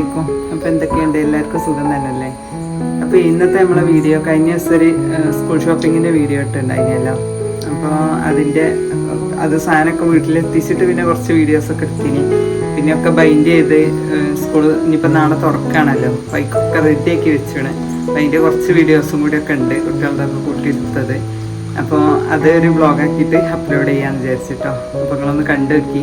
അസ്സാം വലൈക്കും അപ്പോൾ എന്തൊക്കെയുണ്ട്? എല്ലാവർക്കും സുഖം തന്നെയല്ലേ? അപ്പോൾ ഇന്നത്തെ നമ്മളെ വീഡിയോ കഴിഞ്ഞ ദിവസം ഒരു സ്കൂൾ ഷോപ്പിങ്ങിന്റെ വീഡിയോ ഇട്ടുണ്ടായിരുന്നല്ലോ. അപ്പോൾ അതിന്റെ അത് സാധനമൊക്കെ വീട്ടിലെത്തിച്ചിട്ട് പിന്നെ കുറച്ച് വീഡിയോസൊക്കെ എടുത്തിന്. പിന്നെ ഒക്കെ ബൈൻഡ് ചെയ്ത് സ്കൂൾ ഇനിയിപ്പോൾ നാളെ തുറക്കുകയാണല്ലോ ബൈക്കൊക്കെ റെഡിയാക്കി വെച്ചാണ്. അപ്പോൾ അതിന്റെ കുറച്ച് വീഡിയോസും കൂടി ഒക്കെ ഉണ്ട് കുട്ടികളുടെ കൂട്ടിയെടുത്തത് അപ്പോൾ അതൊരു ഒരു വ്ളോഗാക്കിയിട്ട് അപ്ലോഡ് ചെയ്യാമെന്ന് വിചാരിച്ചിട്ടോ. അപ്പോൾ നിങ്ങളൊന്ന് കണ്ടു നോക്കി.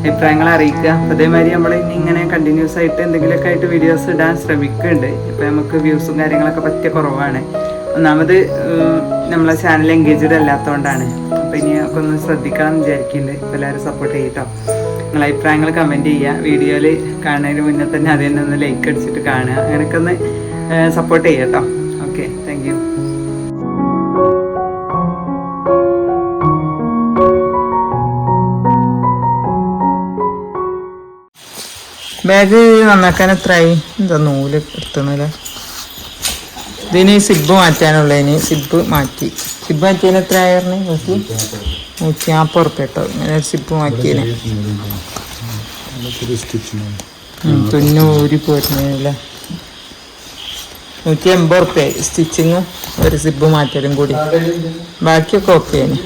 അഭിപ്രായങ്ങൾ അറിയിക്കുക. അതേമാതിരി നമ്മൾ ഇങ്ങനെ കണ്ടിന്യൂസ് ആയിട്ട് എന്തെങ്കിലുമൊക്കെ ആയിട്ട് വീഡിയോസ് ഇടാൻ ശ്രമിക്കുന്നുണ്ട്. ഇപ്പം നമുക്ക് വ്യൂസും കാര്യങ്ങളൊക്കെ പറ്റിയ കുറവാണ്. ഒന്നാമത് നമ്മളെ ചാനൽ എൻഗേജ്ഡ് അല്ലാത്തതുകൊണ്ടാണ് അപ്പം ഇനി ഒക്കെ ഒന്ന് ശ്രദ്ധിക്കണം വിചാരിക്കുന്നുണ്ട്. ഇപ്പം എല്ലാവരും സപ്പോർട്ട് ചെയ്യട്ടോ. നിങ്ങളെ അഭിപ്രായങ്ങൾ കമന്റ് ചെയ്യുക. വീഡിയോയിൽ കാണുന്നതിന് മുന്നേ തന്നെ അതിൽ നിന്ന് ലൈക്ക് അടിച്ചിട്ട് കാണുക. അങ്ങനെയൊക്കെ ഒന്ന് സപ്പോർട്ട് ചെയ്യട്ടോ. ഓക്കെ താങ്ക് ബാഗ് നന്നാക്കാൻ എത്രയായി എന്താ നൂൽ എടുത്തണല്ലേ? ഇതിന് സിബ് മാറ്റാനുള്ളതിന് സിബ് മാറ്റി. സിബ് മാറ്റിയതിന് എത്ര ആയിരുന്നു നൂറ്റി? നാൽപ്പത് ഉറുപ്പ്യ കേട്ടോ. ഇങ്ങനെ സിബ് മാറ്റിയതിന്. തൊണ്ണൂരി പോരുന്നില്ല നൂറ്റി എൺപത് ഉറുപ്പ്യ സ്റ്റിച്ചിങ്ങും ഒരു സിബ് മാറ്റലും കൂടി. ബാക്കിയൊക്കെ ആണ്.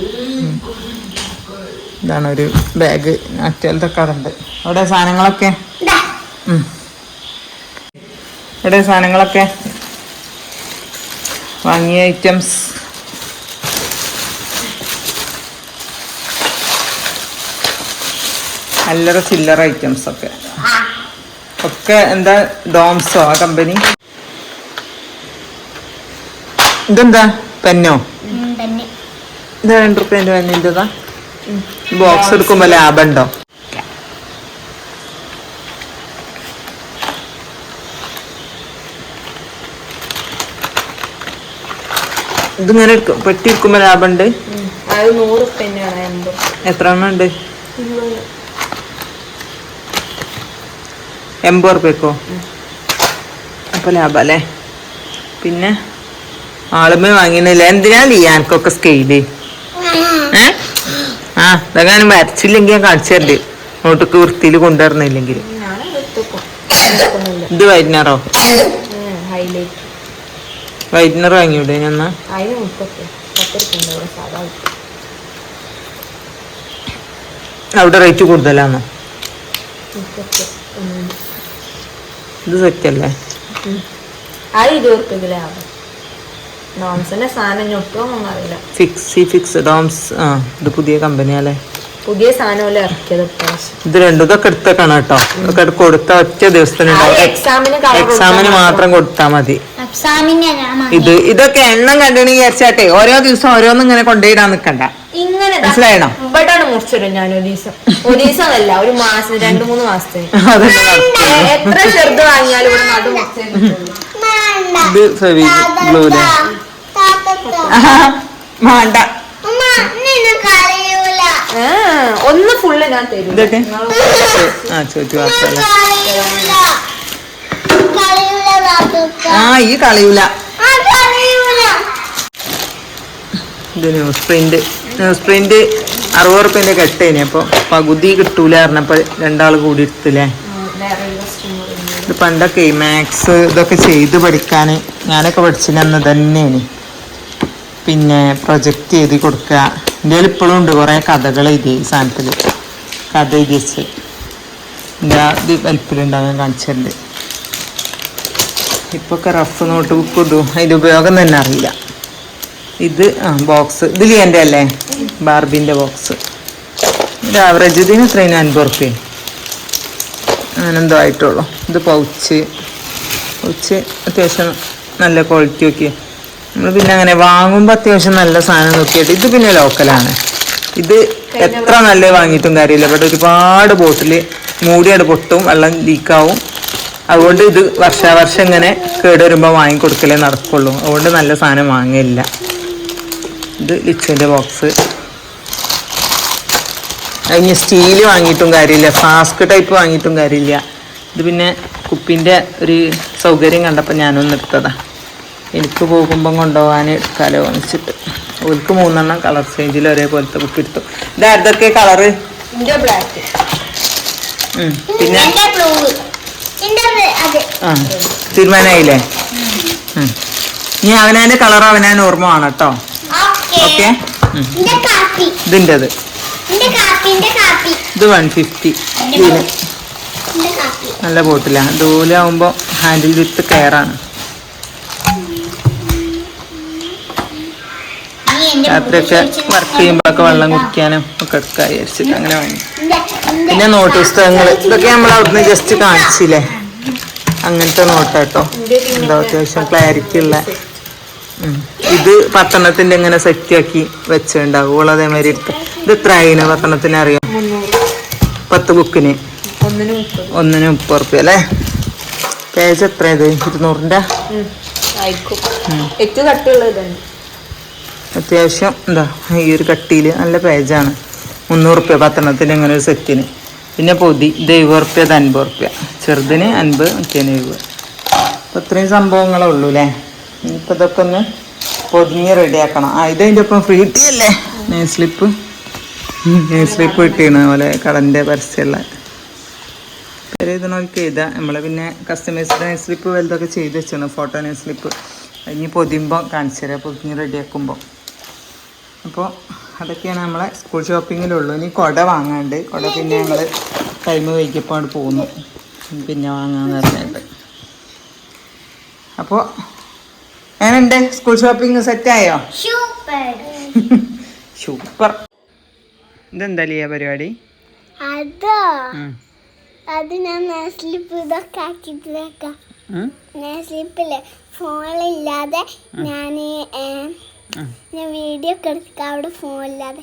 ഇതാണ് ഒരു ബാഗ് മറ്റേലത്തെ കടണ്ട്. അവിടെ സാധനങ്ങളൊക്കെ. ഇവിടെ സാധനങ്ങളൊക്കെ. വാങ്ങിയ ഐറ്റംസ് അല്ലറ ചില്ലറ ഐറ്റംസ് ഒക്കെ. ഒക്കെ എന്താ ഡോംസോ ആ കമ്പനി ഇതെന്താ? പെന്നോ ഇത് രണ്ട് റുപ്യന്റെ പെന്നിന്റെതാ ബോക്സ് എടുക്കുമ്പോൾ ലാഭമുണ്ടോ ഇതിങ്ങനെ പെട്ടി എടുക്കുമ്പോ ലാഭമുണ്ട് എത്ര എണ്ണം ഉണ്ട്? എൺപത് റുപ്യക്കോ അപ്പൊ ലാഭം അല്ലേ പിന്നെ ആളുമേ വാങ്ങിയില്ല എന്തിനാ ലിയാൻക്കൊക്കെ സ്കെയിൽ ഏ? ആ ഞാൻ വരച്ചില്ലെങ്കിൽ ഞാൻ കാണിച്ചു തരണ്ട്. നോട്ടൊക്കെ വൃത്തിയിൽ കൊണ്ടുവരണില്ലെങ്കിൽ ഇത് വൈകുന്നേരോ ഹൈലൈറ്റ് വൈകുന്നേരം വാങ്ങിയൂടെ ഞാൻ അതിന് മുപ്പത്തി സാധാ അവിടെ റേറ്റ് കൂടുതലാണോ? ഇത് സെറ്റല്ലേ? അത് ഇരുപത് രൂപ ലാഭം നോൺസിന്റെ സാധനം ഞൊട്ടുമൊന്നും അറിയില്ല. ഫിക്സി ഫിക്സ് ഡോംസ് ആ ഇത് പുതിയ കമ്പനിയല്ലേ പുതിയ സാധനം ഇറക്കിയത് ഇത് രണ്ടും ഇതൊക്കെ എടുത്തേക്കാണ് കേട്ടോ. ഇതൊക്കെ കൊടുത്ത ഒറ്റ ദിവസത്തിനുണ്ടാവും. എക്സാമിന് മാത്രം. കൊടുത്താൽ മതി. ഇത് ഇതൊക്കെ എണ്ണം കണ്ടു വിചാരിച്ചാട്ടെ ഓരോ ദിവസം ഓരോന്നും ഇങ്ങനെ കൊണ്ടുപോയിടാൻ നിക്കണ്ട. ഇങ്ങനെ മനസ്സിലായണോ ഇവിടാണ് മുറിച്ചിടും ഞാൻ ഒരു ദിവസം. ഒരു ദിവസം അല്ല ഒരു മാസം രണ്ടു മൂന്ന് മാസത്തിന്. എത്ര ചെറുത് വാങ്ങിയാലും ഇവിടെ നടു മുറിച്ചിട്ടുണ്ട് ഇത് ഫെവി ഗ്ലൂൽ വേണ്ട. ഏ, ഒന്ന് ഫുള്ള് ഞാൻ തരും. ഇതൊക്കെ? ആ ചോദിച്ചു മാത്രല്ല ആ ഈ കളയൂല. ഇത് ന്യൂസ് പ്രിന്റ് ന്യൂസ് പ്രിന്റ് അറുപത് റുപ്യന്റെ കെട്ടേനെ. അപ്പൊ പകുതി കിട്ടൂല പറഞ്ഞപ്പോ രണ്ടാൾ കൂടി എടുത്തില്ലേ? ഇത് പണ്ടൊക്കെ മാത്സ് ഇതൊക്കെ ചെയ്ത് പഠിക്കാൻ ഞാനൊക്കെ പഠിച്ചില്ലെന്ന് തന്നെയാണ്. പിന്നെ പ്രൊജക്റ്റ് എഴുതി കൊടുക്കുക. എന്റെ ഇപ്പോഴും ഉണ്ട് കുറേ കഥകൾ എഴുതി ഈ സാധനത്തിൽ കഥ എഴുതി വെച്ച്. എന്റെ ഇത് വലിപ്പിലുണ്ടാകാൻ കാണിച്ചിട്ടുണ്ട് ഇപ്പോൾ ഒക്കെ റഫ് നോട്ട് ബുക്ക് ഇടും. അതിന്റെ ഉപയോഗം തന്നെ അറിയില്ല. ഇത് ആ ബോക്സ് ഇതിൽ എന്റെ അല്ലേ? ബാർബിന്റെ ബോക്സ് ഇത് ആവറേജ് ഇതിന് ഇത്രയും അൻപത് റുപ്യ അങ്ങനെന്തോ ആയിട്ടുള്ളൂ. ഇത് പൗച്ച് പൗച്ച് അത്യാവശ്യം നല്ല ക്വാളിറ്റി ഒക്കെ. നമ്മൾ പിന്നെ അങ്ങനെ വാങ്ങുമ്പോൾ അത്യാവശ്യം നല്ല സാധനം നോക്കിയിട്ട് ഇത് പിന്നെ ലോക്കലാണ് ഇത് എത്ര നല്ല വാങ്ങിയിട്ടും കാര്യമില്ല. ഇവിടെ ഒരുപാട് ബോട്ടിൽ മൂടിയാണ് പൊട്ടും വെള്ളം ലീക്കാവും അതുകൊണ്ട് ഇത് വർഷാവർഷം ഇങ്ങനെ കേട് വരുമ്പോൾ വാങ്ങിക്കൊടുക്കലേ നടക്കുള്ളൂ. അതുകൊണ്ട് നല്ല സാധനം വാങ്ങില്ല. ഇത് ലിച്ചുവിന്റെ ബോക്സ് അതിന് സ്റ്റീൽ വാങ്ങിയിട്ടും കാര്യമില്ല. ഫ്ലാസ്ക് ടൈപ്പ് വാങ്ങിയിട്ടും കാര്യമില്ല. ഇത് പിന്നെ കുപ്പിന്റെ ഒരു സൗകര്യം കണ്ടപ്പോൾ ഞാനൊന്ന് എടുത്തതാ. എനിക്ക് പോകുമ്പം കൊണ്ടുപോകാൻ എടുക്കാലോ വെച്ചിട്ട്. ഓൽക്ക് മൂന്നെണ്ണം കളർ ചേഞ്ചിൽ ഒരേപോലത്തെ കുപ്പി എടുത്തു. ഇതാരതൊക്കെ കളറ്. പിന്നെ? ആ തീരുമാനമായില്ലേ ഉം. ഇനി അവനാന്റെ കളർ അവനാൻ ഓർമ്മ ആണ് കേട്ടോ. ഓക്കെ. ഇതിന്റെത് ഇത് വൺ ഫിഫ്റ്റി നല്ല ബോട്ടിലാണ് ദൂലാവുമ്പോ ആവുമ്പോൾ ഹാൻഡിൽ വിത്ത് കെയറാണ് നീ എന്റെ രാത്രിയൊക്കെ വർക്ക് ചെയ്യുമ്പോഴൊക്കെ വെള്ളം കുടിക്കാനും ഒക്കെ എടുക്കാൻ വിചാരിച്ചിട്ട് അങ്ങനെ വാങ്ങി പിന്നെ നോട്ട് പുസ്തകങ്ങൾ ഇതൊക്കെ നമ്മൾ അവിടുന്ന് ജസ്റ്റ് കാണിച്ചില്ലേ? അങ്ങനത്തെ നോട്ട് കേട്ടോ എന്താ അത്യാവശ്യം ക്ലാരിറ്റി ഉള്ള. ഇത് പട്ടണത്തിന്റെ ഇങ്ങനെ സെറ്റ് ആക്കി ഓൾ അതേമാതിരി ഇത് എത്ര ആയിന് പട്ടണത്തിന് അറിയാം? പത്ത് ബുക്കിന് ഒന്നിന് മുപ്പത് റുപ്യ അല്ലേ? പേജ് എത്ര ഇത്? ഇരുന്നൂറിന്റെ ആയിരിക്കും ഏറ്റവും കട്ടിയുള്ള ഇതാണ് അത്യാവശ്യം എന്താ ഈ ഒരു കട്ടിയിൽ നല്ല പേജാണ്. മുന്നൂറ് റുപ്യ പത്തെണ്ണത്തിന് ഇങ്ങനെ ഒരു സെറ്റിന്. പിന്നെ പൊതി ഇത് എഴുപത് റുപ്യ അൻപത് റുപ്യ. ചെറുതിന് അൻപത് മറ്റേന് എഴുപത്. അപ്പം ഇത്രയും സംഭവങ്ങളേ ഉള്ളൂ അല്ലേ ഇനിയിപ്പോൾ ഇതൊക്കെ ഒന്ന് പൊതിഞ്ഞ് റെഡിയാക്കണം ആ ഇത് അതിന്റെ ഒപ്പം ഫ്രീ കിട്ടിയല്ലേ നെയ് സ്ലിപ്പ് നെയ് സ്ലിപ്പ് കിട്ടിയാണ് പോലെ കടന്റെ പരസ്യമുള്ള. വേറെ ഇത് നോക്കി എഴുതാം. നമ്മൾ പിന്നെ കസ്റ്റമേഴ്സിന്റെ നെയ് സ്ലിപ്പ് വലുതൊക്കെ ചെയ്ത് വെച്ചാണ് ഫോട്ടോ നെയ് സ്ലിപ്പ് ഇനി പൊതിയുമ്പോൾ കാണിച്ചു തരാം. പൊതിഞ്ഞ് റെഡിയാക്കുമ്പോൾ അപ്പോൾ അതൊക്കെയാണ് നമ്മളെ സ്കൂൾ ഷോപ്പിങ്ങിലുള്ളൂ ഇനി കുട വാങ്ങാണ്ട് കുട പിന്നെ ഞങ്ങൾ ടൈം വൈകിയപ്പോൾ അവിടെ പോകുന്നു. പിന്നെ വാങ്ങാന്ന് പറഞ്ഞിട്ട്. അപ്പോൾ എങ്ങനെയുണ്ട്? സ്കൂൾ ഷോപ്പിംഗ് സെറ്റായോ സൂപ്പർ സൂപ്പർ ഇതെന്താ ലിയ പരിപാടി? അതോ? അത് ഞാൻ സ്ലിപ്പ് ഇതൊക്കെ ആക്കിട്ട് വെക്കാം ഉം? സ്ലിപ്പിൽ ഫോണില്ലാതെ ഞാൻ. ഞാൻ വീഡിയോ ഒക്കെ എടുക്കാം അവിടെ ഫോണില്ലാതെ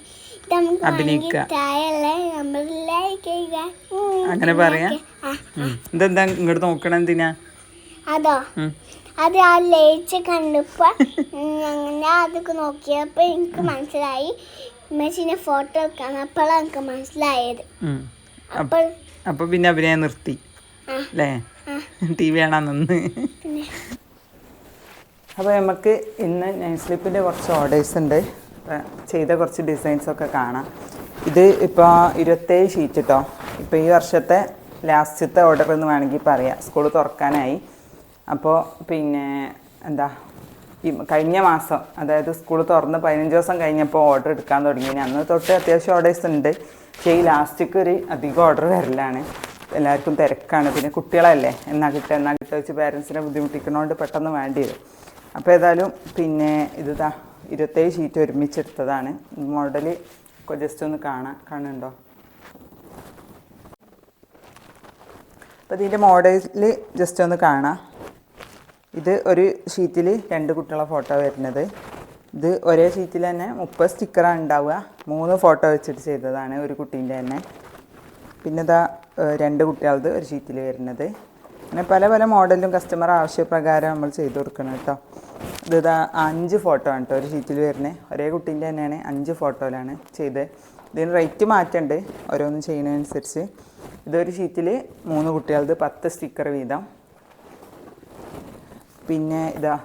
അങ്ങനെ പറയാ? ഇതെന്താ ഇങ്ങോട്ട് നോക്കണം എന്തിനാ? അതോ? അത് ആ ലേച്ച് കണ്ടപ്പോ അങ്ങനെ അതൊക്കെ നോക്കിയപ്പോ എനിക്ക് മനസ്സിലായി. മെസ്സിനെ ഫോട്ടോ വെക്കാൻ അപ്പോഴാണ് എനിക്ക് മനസ്സിലായത്. അപ്പൊ അപ്പോൾ അപ്പോൾ പിന്നെ അഭിനയം നിർത്തി. അല്ലേ. ടി വി കാണാൻ നിന്ന്. അപ്പോൾ നമുക്ക് ഇന്ന് നൈൻ സ്ലിപ്പിന്റെ കുറച്ച് ഓർഡേഴ്സ് ഉണ്ട്. ചെയ്ത കുറച്ച് ഡിസൈൻസ് ഒക്കെ കാണാം. ഇത് ഇപ്പോൾ ഇരുപത്തേഴ് ഷീറ്റ് കേട്ടോ ഇപ്പോൾ ഈ വർഷത്തെ ലാസ്റ്റത്തെ ഓർഡർ എന്ന് വേണമെങ്കിൽ പറയാം. സ്കൂൾ തുറക്കാനായി. അപ്പോൾ പിന്നെ എന്താ ഈ കഴിഞ്ഞ മാസം അതായത് സ്കൂൾ തുറന്ന് പതിനഞ്ച് ദിവസം കഴിഞ്ഞപ്പോൾ ഓർഡർ എടുക്കാൻ തുടങ്ങി. അന്ന് തൊട്ട് അത്യാവശ്യം ഓർഡേഴ്സ് ഉണ്ട്. പക്ഷേ ഈ ലാസ്റ്റിക്ക് ഒരു അധികം ഓർഡർ വരലാണ്. എല്ലാവർക്കും തിരക്കാണ്. പിന്നെ കുട്ടികളല്ലേ എന്നാ കിട്ടുക എന്നാ കിട്ടുക വെച്ച് പേരൻസിനെ ബുദ്ധിമുട്ടിക്കണോണ്ട് പെട്ടെന്ന് വേണ്ടി വരും. അപ്പോൾ ഏതായാലും പിന്നെ ഇത് ഇരുപത്തേഴ് ഷീറ്റ് ഒരുമിച്ചെടുത്തതാണ്. മോഡൽ ജസ്റ്റ് ഒന്ന് കാണാം കാണുന്നുണ്ടോ? അപ്പോൾ ഇതിന്റെ മോഡലിൽ ജസ്റ്റ് ഒന്ന് കാണാം. ഇത് ഒരു ഷീറ്റിൽ രണ്ട് കുട്ടികളെ ഫോട്ടോ വരുന്നത്. ഇത് ഒരേ ഷീറ്റിൽ തന്നെ മുപ്പത് സ്റ്റിക്കറാണ് ഉണ്ടാവുക. മൂന്ന് ഫോട്ടോ വെച്ചിട്ട് ചെയ്തതാണ് ഒരു കുട്ടീന്റെ തന്നെ. പിന്നെ ഇതാ രണ്ട് കുട്ടികളത് ഒരു ഷീറ്റിൽ വരുന്നത്. അങ്ങനെ പല പല മോഡലും കസ്റ്റമർ ആവശ്യപ്രകാരം നമ്മൾ ചെയ്തു കൊടുക്കണം കേട്ടോ. ഇത് ഇതാ അഞ്ച് ഫോട്ടോ ആണ് കേട്ടോ. ഒരു ഷീറ്റിൽ വരുന്നത് ഒരേ കുട്ടീന്റെ തന്നെയാണ്. അഞ്ച് ഫോട്ടോയിലാണ് ചെയ്തത് ഇതിന് റേറ്റ് മാറ്റുണ്ട്. ഓരോന്നും ചെയ്യുന്നതനുസരിച്ച് ഇതൊരു ഷീറ്റിൽ മൂന്ന് കുട്ടികളത് പത്ത് സ്റ്റിക്കർ വീതം. പിന്നെ ഇതാ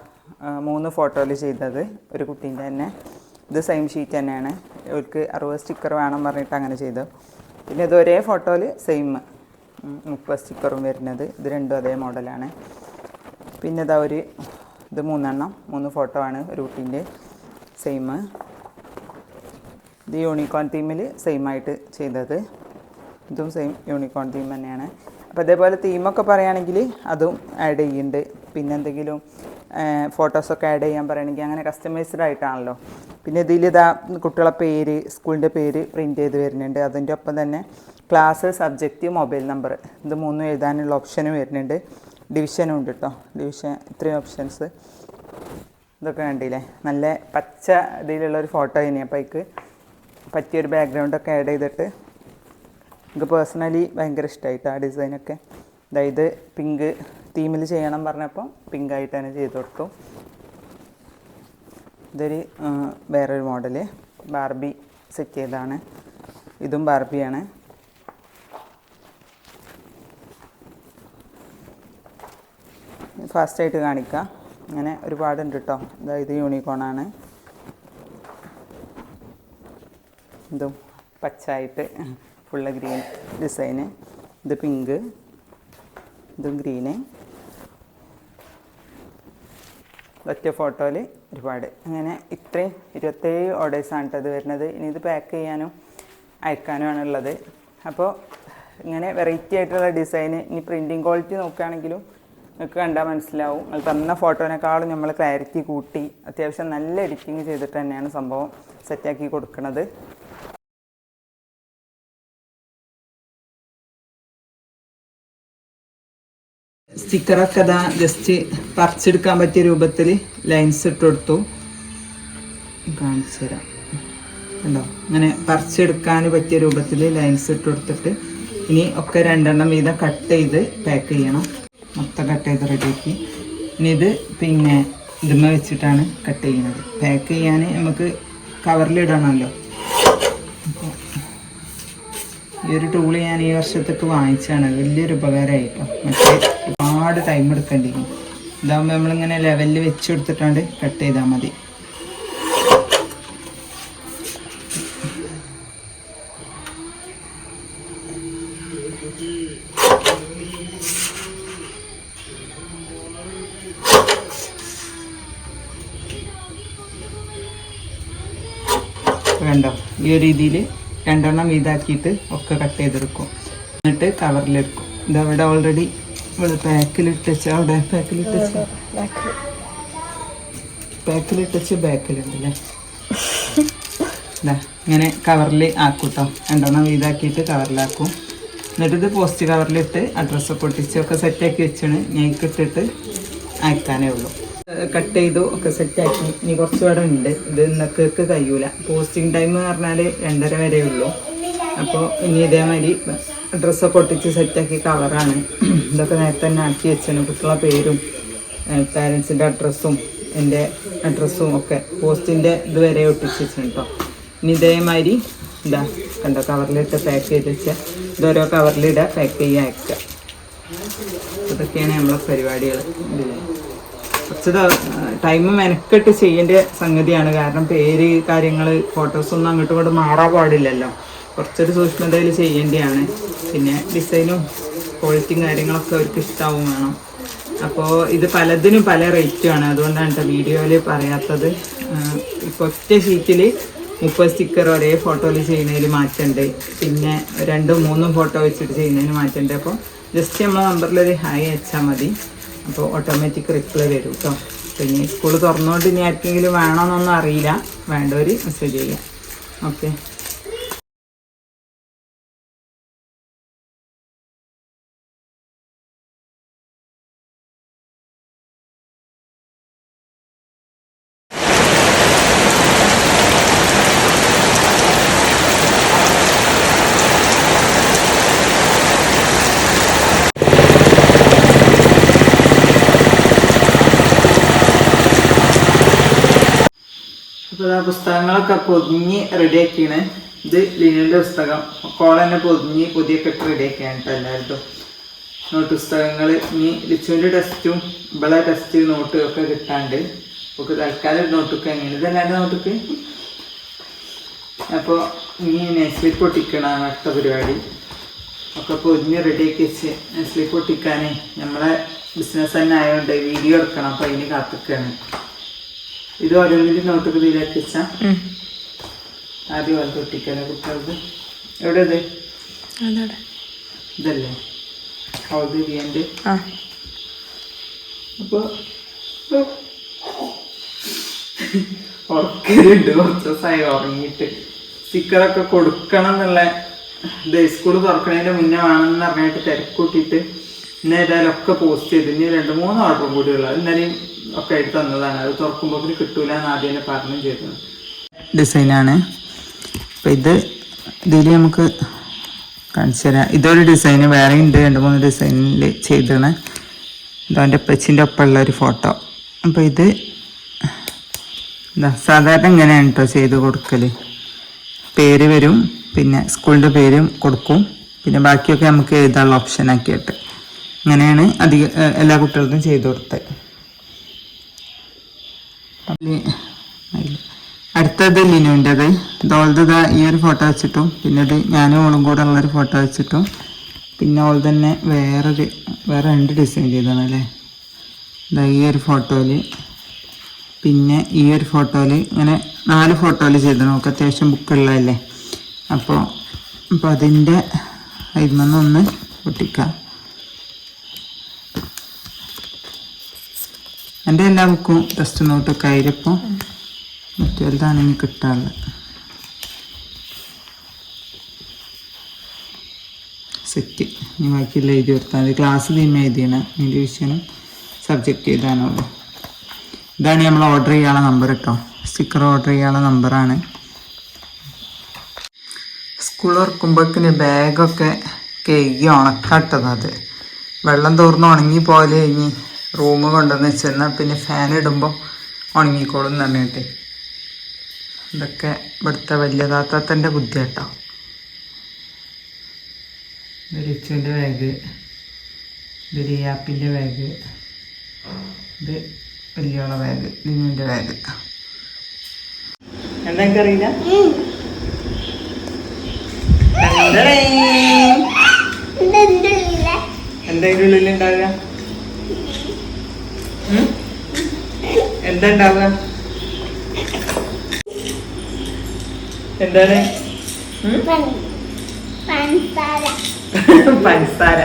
മൂന്ന് ഫോട്ടോയിൽ ചെയ്തത് ഒരു കുട്ടീന്റെ തന്നെ. ഇത് സെയിം ഷീറ്റ് തന്നെയാണ്. അവർക്ക് അറുപത് സ്റ്റിക്കർ വേണം പറഞ്ഞിട്ട് അങ്ങനെ ചെയ്തു. പിന്നെ ഇത് ഒരേ ഫോട്ടോയിൽ സെയിം മുപ്പത് സ്റ്റിക്കറും വരുന്നത്. ഇത് രണ്ടും അതേ മോഡലാണ് പിന്നെ ഇതാ ഒരു ഇത് മൂന്നെണ്ണം. മൂന്ന് ഫോട്ടോ ആണ് റൂട്ടിന്റെ സെയിം ഇത് യൂണിക്കോൺ തീമിൽ സെയിം ആയിട്ട് ചെയ്തത്. ഇതും സെയിം യൂണിക്കോൺ തീം തന്നെയാണ്. അപ്പോൾ അതേപോലെ തീമൊക്കെ പറയുകയാണെങ്കിൽ അതും ആഡ് ചെയ്യുന്നുണ്ട്. പിന്നെ എന്തെങ്കിലും ഫോട്ടോസൊക്കെ ആഡ് ചെയ്യാൻ പറയുകയാണെങ്കിൽ അങ്ങനെ കസ്റ്റമൈസ്ഡ് ആയിട്ടാണല്ലോ. പിന്നെ ഇതിൽ ഇതാ കുട്ടികളെ പേര് സ്കൂളിന്റെ പേര് പ്രിന്റ് ചെയ്ത് വരുന്നുണ്ട്. അതിന്റെ ഒപ്പം തന്നെ ക്ലാസ് സബ്ജക്റ്റ് മൊബൈൽ നമ്പർ. ഇത് മൂന്നും എഴുതാനുള്ള ഓപ്ഷനും വരുന്നുണ്ട്. ഡിവിഷനും ഉണ്ട് കേട്ടോ ഡിവിഷൻ ഇത്രയും ഓപ്ഷൻസ് ഇതൊക്കെ കണ്ടില്ലേ? നല്ല പച്ച ഇതിലുള്ള ഒരു ഫോട്ടോ തന്നെയാണ് അപ്പോൾ അതിക്ക് പറ്റിയൊരു ബാക്ക്ഗ്രൗണ്ടൊക്കെ ആഡ് ചെയ്തിട്ട് എനിക്ക് പേഴ്സണലി ഭയങ്കര ഇഷ്ടമായിട്ട് ആ ഡിസൈനൊക്കെ അതായത് പിങ്ക് തീമിൽ ചെയ്യണം പറഞ്ഞപ്പോൾ പിങ്ക് ആയിട്ട് തന്നെ ചെയ്ത് കൊടുത്തു. ഇതൊരു വേറൊരു മോഡൽ ബാർബി സെറ്റ് ചെയ്തതാണ്. ഇതും ബാർബിയാണ് ഫാസ്റ്റായിട്ട് കാണിക്കാം. അങ്ങനെ ഒരുപാടുണ്ട് കേട്ടോ അതായത് യൂണിക്കോണാണ് ഇതും പച്ചായിട്ട് ഫുള്ള് ഗ്രീൻ ഡിസൈന് ഇത് പിങ്ക് ഇതും ഗ്രീന് ഒറ്റ ഫോട്ടോയിൽ ഒരുപാട്. അങ്ങനെ ഇത്രയും ഇരുപത്തേഴ് ഓർഡേഴ്സാണ് കേട്ടോ ഇത് വരുന്നത്. ഇനി ഇത് പാക്ക് ചെയ്യാനും അയക്കാനും ആണുള്ളത് അപ്പോൾ ഇങ്ങനെ വെറൈറ്റി ആയിട്ടുള്ള ഡിസൈന് ഇനി പ്രിന്റിങ് ക്വാളിറ്റി നോക്കുകയാണെങ്കിലും നിങ്ങൾക്ക് കണ്ടാൽ മനസ്സിലാവും. നിങ്ങൾ തന്ന ഫോട്ടോനേക്കാളും നമ്മൾ ക്ലാരിറ്റി കൂട്ടി അത്യാവശ്യം നല്ല എഡിറ്റിംഗ് ചെയ്തിട്ട് തന്നെയാണ് സംഭവം സെറ്റാക്കി കൊടുക്കുന്നത് സ്റ്റിക്കറൊക്കെ അതാ ജസ്റ്റ് പറിച്ചെടുക്കാൻ പറ്റിയ രൂപത്തിൽ ലൈൻസ് ഇട്ട് കൊടുത്തു കാണിച്ചു തരാം. കണ്ടോ? അങ്ങനെ പറിച്ചെടുക്കാൻ പറ്റിയ രൂപത്തിൽ ലൈൻസ് ഇട്ട് കൊടുത്തിട്ട് ഇനി ഒക്കെ രണ്ടെണ്ണം വീതം കട്ട് ചെയ്ത് പാക്ക് ചെയ്യണം. മൊത്തം കട്ട് ചെയ്ത് റെഡിയാക്കി ഇനി ഇത് പിന്നെ ഇതുമ്മ വെച്ചിട്ടാണ് കട്ട് ചെയ്യുന്നത്. പാക്ക് ചെയ്യാൻ നമുക്ക് കവറിലിടണമല്ലോ ഈ ഒരു ടൂൾ ഞാൻ ഈ വർഷത്തേക്ക് വാങ്ങിച്ചാണ് വലിയൊരു ഉപകാരമായിട്ടോ മറ്റേ ഒരുപാട് ടൈം എടുക്കേണ്ടിയിരുന്നു. ഇതാകുമ്പോൾ നമ്മളിങ്ങനെ ലെവലിൽ വെച്ച് കൊടുത്തിട്ടാണ്ട് കട്ട് ചെയ്താൽ മതി. കണ്ടോ? ഈ ഒരു രീതിയിൽ രണ്ടെണ്ണം ഇതാക്കിയിട്ട് ഒക്കെ കട്ട് ചെയ്തെടുക്കും. എന്നിട്ട് കവറിലെടുക്കും ഇത് അവിടെ ഓൾറെഡി ഇവിടെ പാക്കിലിട്ട് വെച്ച അവിടെ പാക്കിലിട്ട് വെച്ച. പാക്കിലിട്ട് വെച്ച് ബാക്കിലുണ്ടല്ലേ ഇതാ ഇങ്ങനെ കവറിൽ ആക്കും കേട്ടോ രണ്ടെണ്ണം ഇതാക്കിയിട്ട് കവറിലാക്കും എന്നിട്ട് ഇത് പോസ്റ്റ് കവറിലിട്ട് അഡ്രസ്സൊക്കെ പൊട്ടിച്ചൊക്കെ സെറ്റാക്കി വെച്ചാണ് ഞെക്കിട്ടിട്ട് അയക്കാനേ ഉള്ളൂ. കട്ട് ചെയ്തു ഒക്കെ സെറ്റാക്കി ഇനി കുറച്ച് ഇവിടെ ഉണ്ട്. ഇത് ഇന്നത്തേക്ക് കഴിയൂല. പോസ്റ്റിംഗ് ടൈം എന്ന് പറഞ്ഞാൽ രണ്ടര വരെ ഉള്ളൂ. അപ്പോൾ ഇനി ഇതേമാതിരി ഡ്രസ്സൊക്കെ ഒട്ടിച്ച് സെറ്റാക്കി കളറാണ് ഇതൊക്കെ നേരത്തെ തന്നെ ആക്കി വെച്ചാണ് കുട്ടികളെ പേരും പാരൻസിന്റെ അഡ്രസ്സും എന്റെ അഡ്രസ്സും ഒക്കെ പോസ്റ്റിന്റെ ഇത് വരെ ഒട്ടിച്ച് വെച്ചിട്ടുണ്ട് കേട്ടോ ഇനി ഇതേമാതിരി ഇതാ കണ്ടോ കവറിലിട്ട് പാക്ക് ചെയ്ത് വെച്ചാൽ ഇതോരോ കവറിലിടുക പാക്ക് ചെയ്യാൻ അയക്കുക ഇതൊക്കെയാണ് നമ്മളെ പരിപാടികൾ ഇതിൽ കുറച്ച് ടൈം മെനക്കെട്ട് ചെയ്യേണ്ട സംഗതിയാണ്. കാരണം പേര് കാര്യങ്ങൾ ഫോട്ടോസൊന്നും അങ്ങോട്ടും ഇങ്ങോട്ടും മാറാൻ പാടില്ലല്ലോ. കുറച്ചൊരു സൂക്ഷ്മതയിൽ ചെയ്യേണ്ടതാണ് പിന്നെ ഡിസൈനും ക്വാളിറ്റിയും കാര്യങ്ങളൊക്കെ അവർക്ക് ഇഷ്ടാവും വേണം. അപ്പോൾ ഇത് പലതിനും പല റേറ്റുമാണ് അതുകൊണ്ടാണ് കേട്ടോ വീഡിയോയിൽ പറയാത്തത്. ഇപ്പോൾ ഒറ്റ ഷീറ്റിൽ മുപ്പത് സ്റ്റിക്കർ ഒരേ ഫോട്ടോയിൽ ചെയ്യുന്നതിൽ മാറ്റമുണ്ട് പിന്നെ രണ്ടും മൂന്നും ഫോട്ടോ വെച്ചിട്ട് ചെയ്യുന്നതിന് മാറ്റമുണ്ട് അപ്പോൾ ജസ്റ്റ് നമ്മളെ നമ്പറിലൊരു ഹായ് അയച്ചാൽ മതി. അപ്പോൾ ഓട്ടോമാറ്റിക് റിപ്ലൈ വരും കേട്ടോ പിന്നെ സ്കൂൾ തുറന്നുകൊണ്ട് ഇനി ആർക്കെങ്കിലും വേണമെന്നൊന്നും അറിയില്ല. വേണ്ടവർ മെസ്സേജ് ചെയ്യാം ഓക്കെ പുസ്തകങ്ങളൊക്കെ പൊതിഞ്ഞ് റെഡിയാക്കിയാണ് ഇത് ലിനുവിന്റെ പുസ്തകം. കോള തന്നെ പൊതിഞ്ഞ് പൊതിയൊക്കെ ഇട്ട് റെഡിയാക്കിയാണ് കേട്ടോ എല്ലാവരും നോട്ട് പുസ്തകങ്ങൾ ഇനി ലിച്ചുവിന്റെ ടെസ്റ്റും ഇവളെ ടെസ്റ്റ് നോട്ട് ഒക്കെ കിട്ടാണ്ട്. ഒക്കെ തൽക്കാലം നോട്ടൊക്കെ എങ്ങനെ ഇതല്ലാതെ നോട്ടൊക്കെ അപ്പോൾ ഇനി നെസ്ലി പൊട്ടിക്കണം അടുത്ത പരിപാടി. ഒക്കെ പൊതിഞ്ഞ് റെഡിയാക്കി വെച്ച് നെസ്ലി പൊട്ടിക്കാനേ. നമ്മളെ ബിസിനസ് തന്നെ ആയതുകൊണ്ട് വീഡിയോ എടുക്കണം. അപ്പോൾ അതിന് കാത്തിക്കാണ്. ഇത് ഓരോന്നിന്റെ നോട്ടൊക്കെ ഇതിലാക്കി വെച്ചാ. ആദ്യം വലുത് ഒട്ടിക്കാനേ കുട്ടികൾക്ക്. എവിടെ ഇത്? ഇതല്ലേ? അവൾക്ക് ബിയന്റെ അപ്പോൾ ഉറക്കലുണ്ട്. കുറച്ച് ദിവസമായി ഉറങ്ങിയിട്ട്. സ്റ്റിക്കറൊക്കെ കൊടുക്കണം എന്നുള്ള ഇത് സ്കൂൾ തുറക്കണതിന്റെ മുന്നേ വേണമെന്ന് പറഞ്ഞിട്ട് തിരക്കൂട്ടിയിട്ട് ഇന്ന് ഏതായാലും ഒക്കെ പോസ്റ്റ് ചെയ്ത്. ഇനി രണ്ട് മൂന്ന് ഓർഡറും കൂടി ഉള്ളത് ഇന്നലെയും ഒക്കെ എടുത്ത് തന്നതാണ്. അത് തുറക്കുമ്പോൾ കിട്ടൂല എന്ന് ആദ്യം തന്നെ പറഞ്ഞു ചെയ്തത് ഡിസൈനാണ് അപ്പം ഇത് ഇതിൽ നമുക്ക് കാണിച്ചു തരാം. ഇതൊരു ഡിസൈന് വേറെ ഉണ്ട്. രണ്ട് മൂന്ന് ഡിസൈനിൽ ചെയ്തതാണ് ഇതവന്റെ പച്ചിന്റെ ഒപ്പമുള്ള ഒരു ഫോട്ടോ അപ്പോൾ ഇത് സാധാരണ ഇങ്ങനെയാണ് കേട്ടോ ചെയ്ത് കൊടുക്കൽ പേര് വരും പിന്നെ സ്കൂളിന്റെ പേരും കൊടുക്കും. പിന്നെ ബാക്കിയൊക്കെ നമുക്ക് എഴുതാനുള്ള ഓപ്ഷൻ ആക്കിയിട്ട്. അങ്ങനെയാണ് അധികം എല്ലാ കുട്ടികൾക്കും ചെയ്ത് കൊടുത്തത്. അടുത്തത് ലിനുവിന്റെത്. ഇതോളത് ഈ ഒരു ഫോട്ടോ വെച്ചിട്ടും പിന്നെ ഇത് ഞാനും ഓളും കൂടെ ഉള്ളൊരു ഫോട്ടോ വെച്ചിട്ടും പിന്നെ ഓൾ തന്നെ വേറൊരു വേറെ രണ്ട് ഡിസൈൻ ചെയ്താണ് അല്ലേ? ദാ ഈ ഒരു ഫോട്ടോയിൽ പിന്നെ ഈ ഒരു ഫോട്ടോയിൽ ഇങ്ങനെ നാല് ഫോട്ടോയിൽ ചെയ്ത് നമുക്ക് അത്യാവശ്യം ബുക്കുള്ളതല്ലേ അപ്പോൾ അപ്പോൾ അതിന്റെ അതിൽ നിന്നൊന്ന് പൊട്ടിക്കാം. എന്റെ എല്ലാ ബുക്കും ടെസ്റ്റ് നോട്ടൊക്കെ ആയിരിക്കും. മറ്റേതാണ് ഇനി കിട്ടാറ് സെറ്റ് ഇനി ബാക്കിയുള്ള എഴുതി കൊടുത്താൽ മതി. ക്ലാസ് തീമ എഴുതിയാണ്. അതിന്റെ വിഷയം സബ്ജക്റ്റ് എഴുതാനുള്ളൂ ഇതാണ് നമ്മൾ ഓർഡർ ചെയ്യാനുള്ള നമ്പർ കേട്ടോ സ്റ്റിക്കർ ഓർഡർ ചെയ്യാനുള്ള നമ്പറാണ് സ്കൂൾ തുറക്കുമ്പോഴേക്കിന് ബാഗൊക്കെ കഴുകി ഉണക്കാട്ടത് വെള്ളം തോർന്ന് ഉണങ്ങി പോലെ കഴിഞ്ഞ് റൂം കൊണ്ടുവന്ന് വെച്ചെന്നാൽ പിന്നെ ഫാൻ ഇടുമ്പോൾ ഉണങ്ങിക്കോളും എന്ന് പറഞ്ഞിട്ട്. ഇതൊക്കെ ഇവിടുത്തെ വലിയ താത്താത്തന്റെ ബുദ്ധി കേട്ടോ ഇത് റിച്ചുവിന്റെ ബാഗ് ഇത് റിയാപ്പിന്റെ ബാഗ് ഇത് വലിയോള ബാഗ് ലിനുവിന്റെ ബാഗ്. എന്താ അറിയില്ല? എന്തെങ്കിലും ഉള്ളിൽ ഉണ്ടാവുക? എന്താ ഉണ്ടാവുക എന്താണ് പഞ്ചസാര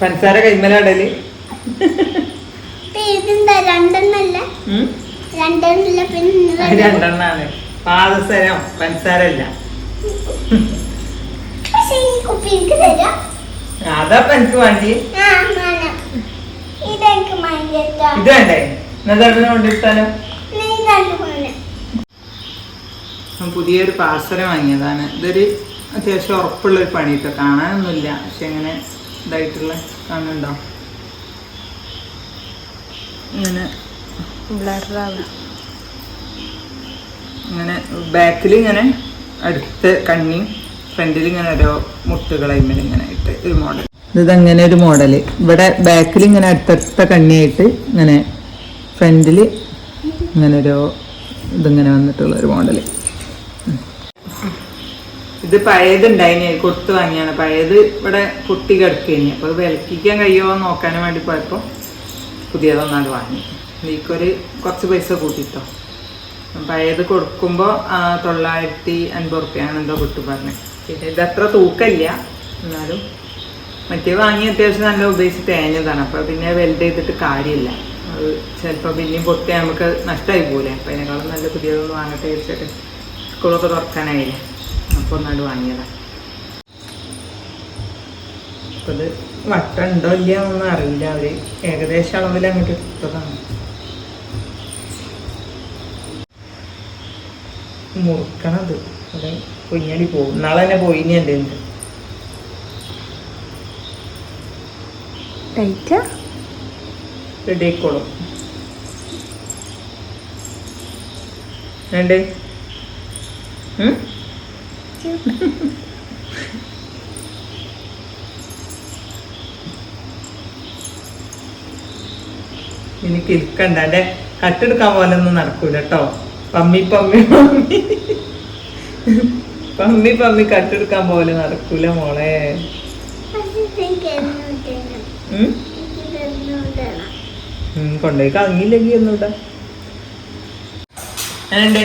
പഞ്ചസാര കൈമലാടൽ രണ്ടെണ്ണല്ല? രണ്ടെണ്ണാണ്. പാദസരം പഞ്ചസാര അല്ല പക്ഷെ ഈ തരാം എനിക്ക് വേണ്ടി. ഇതെനിക്ക് ഇത് വേണ്ടേ? കൊണ്ടിട്ടാലോ പുതിയൊരു പാർസൽ വാങ്ങിയതാണ്. ഇതൊരു അത്യാവശ്യം ഉറപ്പുള്ള ഒരു പണി കേട്ടോ കാണാനൊന്നുമില്ല. പക്ഷെ ഇങ്ങനെ ഇതായിട്ടുള്ള കാണുന്നുണ്ടോ? ഇങ്ങനെ ഇങ്ങനെ ബാക്കിൽ ഇങ്ങനെ അടുത്ത് കണ്ണി. ഫ്രണ്ടിൽ ഇങ്ങനെ ഓരോ മുട്ടുകൾ ഇങ്ങനെ ഇട്ട് ഒരു മോഡൽ ഇത് അങ്ങനെ ഒരു മോഡൽ ഇവിടെ ബാക്കിൽ ഇങ്ങനെ അടുത്തടുത്ത കണ്ണിയായിട്ട് ഇങ്ങനെ ഫ്രണ്ടിൽ ഇങ്ങനെ ഒരു ഇതിങ്ങനെ വന്നിട്ടുള്ള ഒരു മോഡൽ ഇത് പഴയതുണ്ടായിന് കൊടുത്തു വാങ്ങിയാണ്. പഴയത് ഇവിടെ കുട്ടി കിടക്കുകയാണ് അപ്പോൾ അത് വിലക്കിക്കാൻ കഴിയുമോ എന്ന് നോക്കാനും വേണ്ടി പോയപ്പോൾ പുതിയതൊന്നാണ് വാങ്ങി. ഇതിക്കൊരു കുറച്ച് പൈസ കൂട്ടിട്ടോ. പഴയത് കൊടുക്കുമ്പോൾ തൊള്ളായിരത്തി അൻപത് റുപ്യാണ് എന്തോ കിട്ടു പറഞ്ഞത് പിന്നെ ഇത് അത്ര തൂക്കമില്ല. എന്നാലും മറ്റേ വാങ്ങി അത്യാവശ്യം നല്ല ഉപയോഗിച്ച് തേഞ്ഞതാണ് അപ്പോൾ പിന്നെ വെൽഡ് ചെയ്തിട്ട് കാര്യമില്ല. അത് ചിലപ്പോൾ പിന്നെയും പൊട്ടിയാൽ നമുക്ക് നഷ്ടമായി പോലെ അപ്പോൾ അതിനേക്കാളും നല്ല പുതിയതൊന്ന് വാങ്ങട്ടെ വെച്ചിട്ട് സ്കൂളൊക്കെ തുറക്കാനായില്ലേ? അപ്പോൾ ഒന്നാണ്ട് വാങ്ങിയതാണ് അപ്പോൾ ഇത് വട്ടം ഉണ്ടോ ഇല്ല എന്നൊന്നും അറിയില്ല. അവർ ഏകദേശം അളവിൽ അങ്ങോട്ട് എടുത്തതാണ് മുറുക്കണത്. അത് കുഞ്ഞടി പോകും. നാളെ തന്നെ പോയിനി എന്റെ ഉണ്ട്. ടൈറ്റാ റെഡി ആയിക്കോളും? എനിക്ക് ഇരിക്കണ്ട. എന്റെ കട്ടെടുക്കാൻ പോലെ ഒന്നും നടക്കൂല കേട്ടോ. പമ്മി പമ്മി പമ്മി. പമ്മി പമ്മി കട്ടെടുക്കാൻ പോലെ നടക്കൂല മോളെ. കങ്ങില്ലെങ്കിൽ കൊണ്ടുപോയി കളഞ്ഞില്ലെങ്കിൽ ഒന്നുകൂടെ എന്നുണ്ട്